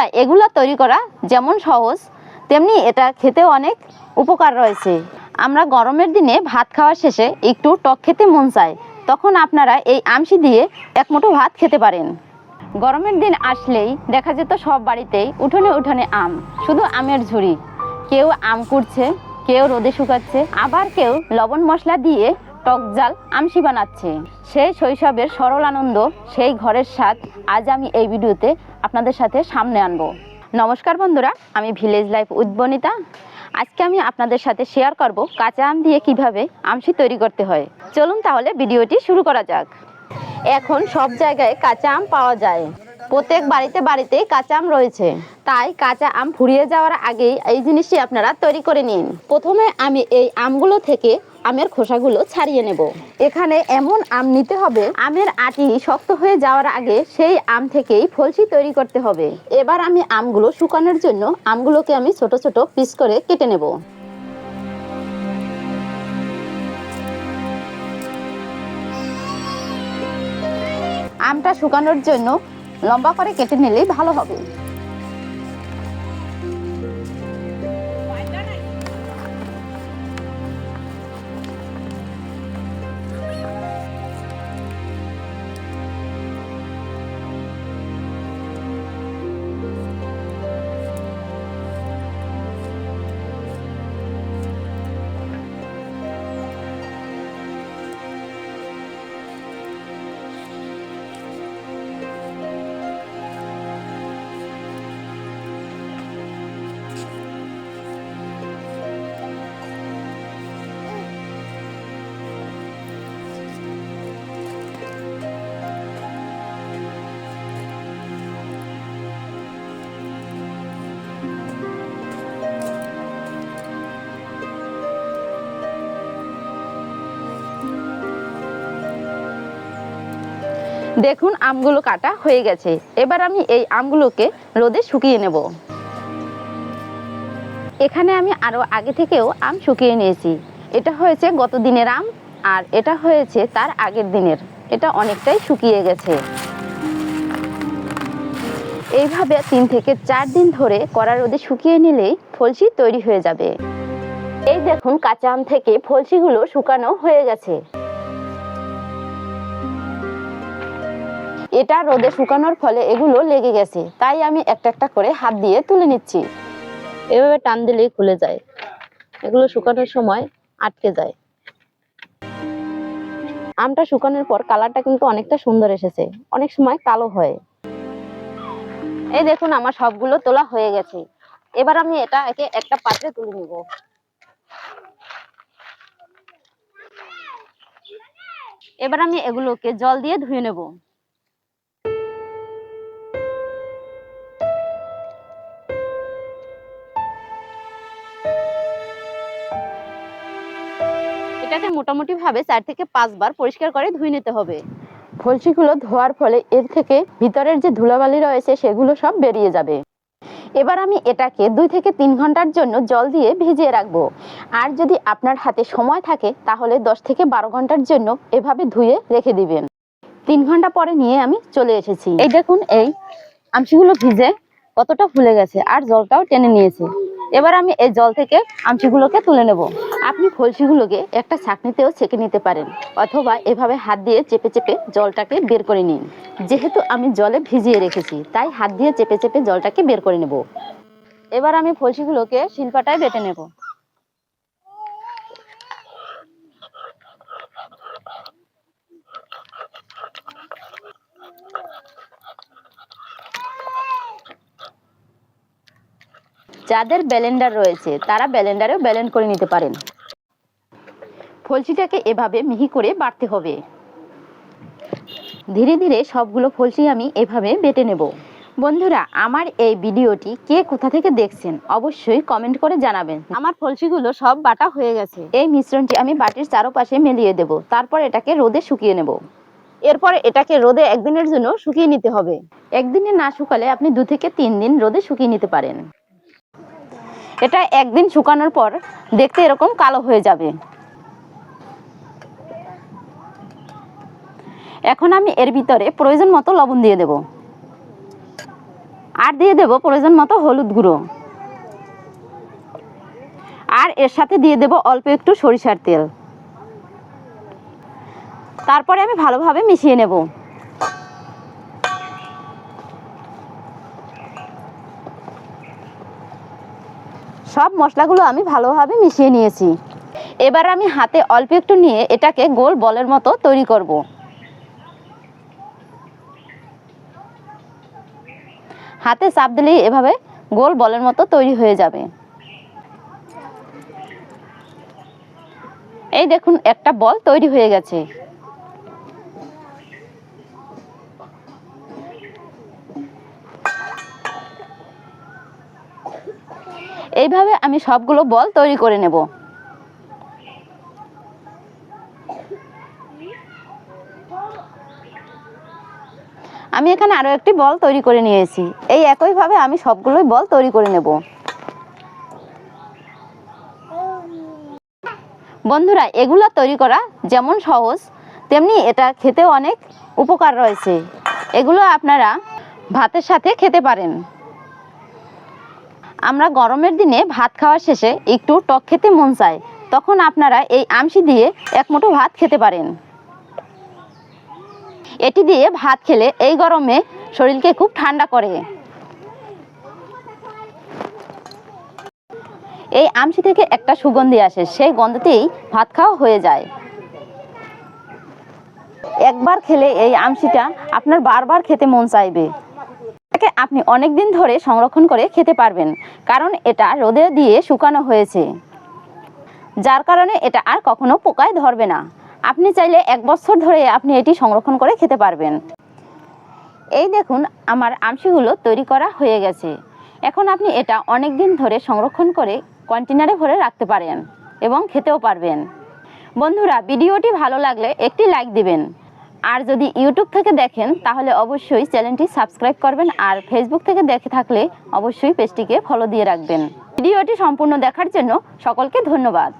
বন্ধুরা এগুলা তৈরি করা যেমন সহজ, তেমনি এটা খেতেও অনেক উপকার রয়েছে। আমরা গরমের দিনে ভাত খাওয়ার শেষে একটু টক খেতে মন চায়, তখন আপনারা এই আমসি দিয়ে এক মুঠো ভাত খেতে পারেন। গরমের দিন আসলেই দেখা যেত সব বাড়িতেই উঠোনে উঠোনে আম, শুধু আমের ঝুড়ি। কেউ আম কুড়ছে, কেউ রোদে শুকাচ্ছে, আবার কেউ লবণ মশলা দিয়ে টক জাল আমসি বানাচ্ছে। সেই শৈশবের সরল আনন্দ, সেই ঘরের স্বাদ, আজ আমি এই ভিডিওতে আপনাদের সাথে সামনে আনব। নমস্কার বন্ধুরা, আমি ভিলেজ লাইফ উদ্বনিতা আজকে আমি আপনাদের সাথে শেয়ার করব কাঁচা আম দিয়ে কীভাবে আমসি তৈরি করতে হয়। চলুন তাহলে ভিডিওটি শুরু করা যাক। এখন সব জায়গায় কাঁচা আম পাওয়া যায়। প্রত্যেক বাড়িতে বাড়িতে কাঁচা আম রয়েছে। তাই কাঁচা আম ফুরিয়ে যাওয়ার আগেই এই জিনিসটি আপনারা তৈরি করে নিন। প্রথমে আমি এই আমগুলো থেকে আমের খোসাগুলো ছাড়িয়ে নেব। এখানে এমন আম নিতে হবে, আমের আটি শক্ত হয়ে যাওয়ার আগে সেই আম থেকেই ফলসি তৈরি করতে হবে। এবার আমি আমগুলো শুকানোর জন্য আমগুলোকে আমি ছোট ছোট পিস করে কেটে নেব। আমটা শুকানোর জন্য লম্বা করে কেটে নিলেই ভালো হবে। দেখুন আমগুলো কাটা হয়ে গেছে। এবার আমি এই আমগুলোকে রোদে শুকিয়ে নেব। এখানে আমি আরও আগে থেকেও আম শুকিয়ে নিয়েছি। এটা হয়েছে গত দিনের আম আর এটা হয়েছে তার আগের দিনের। এটা অনেকটাই শুকিয়ে গেছে। এইভাবে তিন থেকে চার দিন ধরে কড়া রোদে শুকিয়ে নিলেই ফলসি তৈরি হয়ে যাবে। এই দেখুন কাঁচা আম থেকে ফলসিগুলো শুকানো হয়ে গেছে। এটা রোদে শুকানোর ফলে এগুলো লেগে গেছে। তাই আমি একটা একটা করে হাত দিয়ে তুলে নিচ্ছি। এভাবে টান দিলেই খুলে যায়। এগুলো শুকানোর সময় আটকে যায়। আমটা শুকানোর পর কালারটা কিন্তু অনেকটা সুন্দর এসেছে। অনেক সময় কালো হয়। এই দেখুন আমার সবগুলো তোলা হয়ে গেছে। এবার আমি এটা একে একটা পাত্রে তুলে নিব। এবার আমি এগুলোকে জল দিয়ে ধুয়ে নেব। মোটামুটি ভাবে চার থেকে পাঁচবার পরিষ্কার করে ধুয়ে নিতে হবে। ফলসিগুলো ধোয়ার ফলে এর থেকে ভিতরের যে ধুলাবালি রয়েছে সেগুলো সব বেরিয়ে যাবে। এবার আমি এটাকে দুই থেকে তিন ঘণ্টার জন্য জল দিয়ে ভিজিয়ে রাখব। আর যদি আপনার হাতে সময় থাকে, তাহলে দশ থেকে বারো ঘণ্টার জন্য এভাবে ধুয়ে রেখে দিবেন। তিন ঘণ্টা পরে নিয়ে আমি চলে এসেছি। এই দেখুন, এই আমসিগুলো ভিজে কতটা ফুলে গেছে আর জলটাও টেনে নিয়েছে। এবার আমি এই জল থেকে আমসিগুলোকে তুলে নেব। আপনি ফলসিগুলোকে একটা ছাঁকনিতেও ছেঁকে নিতে পারেন, অথবা এভাবে হাত দিয়ে চেপে চেপে জলটাকে বের করে নিন। যেহেতু আমি জলে ভিজিয়ে রেখেছি, তাই হাত দিয়ে চেপে চেপে জলটাকে বের করে নেব। এবার আমি ফলসিগুলোকে শিলপাটায় বেটে নেব। যাদের ব্যালেন্ডার রয়েছে তারা ব্যালেন্ডারেও ব্যালেন্ড করে নিতে পারেন। ফলসিটাকে এভাবে মিহি করে বাটতে হবে। ধীরে ধীরে সবগুলো ফলসি আমি এভাবে বেটে নেব। বন্ধুরা আমার এই ভিডিওটি কে কোথা থেকে দেখছেন অবশ্যই কমেন্ট করে জানাবেন। আমার ফলসিগুলো সব বাটা হয়ে গেছে। এই মিশ্রণটি আমি বাটির চারপাশে মেলিয়ে দেব। তারপর এটাকে রোদে শুকিয়ে নেব। এরপর এটাকে রোদে একদিনের জন্য শুকিয়ে নিতে হবে। একদিনে না শুকালে আপনি দু থেকে তিন দিন রোদে শুকিয়ে নিতে পারেন। এটা একদিন শুকানোর পর দেখতে এরকম কালো হয়ে যাবে। এখন আমি এর ভিতরে প্রয়োজন মতো লবণ দিয়ে দেব। আর দিয়ে দেব প্রয়োজন মতো হলুদ গুঁড়ো। আর এর সাথে দিয়ে দেব অল্প একটু সরিষার তেল। তারপরে আমি ভালোভাবে মিশিয়ে নেব। সব মশলাগুলো আমি ভালোভাবে মিশিয়ে নিয়েছি। এবার আমি হাতে অল্প একটু নিয়ে এটাকে গোল বলের মতো তৈরি করব। হাতে চাপ দিলেই এভাবে গোল বলের মতো তৈরি হয়ে যাবে। এই দেখুন, একটা বল তৈরি হয়ে গেছে। এইভাবে আমি সবগুলো বল তৈরি করে নেব। আমি এখানে আরও একটি বল তৈরি করে নিয়েছি। এই একইভাবে আমি সবগুলোই বল তৈরি করে নেব। বন্ধুরা, এগুলো তৈরি করা যেমন সহজ, তেমনি এটা খেতেও অনেক উপকার রয়েছে। এগুলো আপনারা ভাতের সাথে খেতে পারেন। আমরা গরমের দিনে ভাত খাওয়ার শেষে একটু টক খেতে মন চায়, তখন আপনারা এই আমশি দিয়ে এক মুঠো ভাত খেতে পারেন। এটি দিয়ে ভাত খেলে এই গরমে শরীরকে খুব ঠান্ডা করে। এই আমশি থেকে একটা সুগন্ধি আসে, সেই গন্ধতেই ভাত খাওয়া হয়ে যায়। একবার খেলে এই আমশিটা আপনার বারবার খেতে মন চাইবে। এটাকে আপনি অনেক দিন ধরে সংরক্ষণ করে খেতে পারবেন, কারণ এটা রোদে দিয়ে শুকানো হয়েছে। যার কারণে এটা আর কখনো পোকায় ধরবে না। আপনি চাইলে এক বছর ধরে আপনি এটি সংরক্ষণ করে খেতে পারবেন। এই দেখুন, আমার আমশিগুলো তৈরি করা হয়ে গেছে। এখন আপনি এটা অনেক দিন ধরে সংরক্ষণ করে কন্টেনারে ভরে রাখতে পারেন এবং খেতেও পারবেন। বন্ধুরা, ভিডিওটি ভালো লাগলে একটি লাইক দিবেন। আর যদি ইউটিউব থেকে দেখেন, তাহলে অবশ্যই চ্যানেলটি সাবস্ক্রাইব করবেন আর ফেসবুক থেকে দেখে থাকলে অবশ্যই পেজটিকে ফলো দিয়ে রাখবেন। ভিডিওটি সম্পূর্ণ দেখার জন্য সকলকে ধন্যবাদ।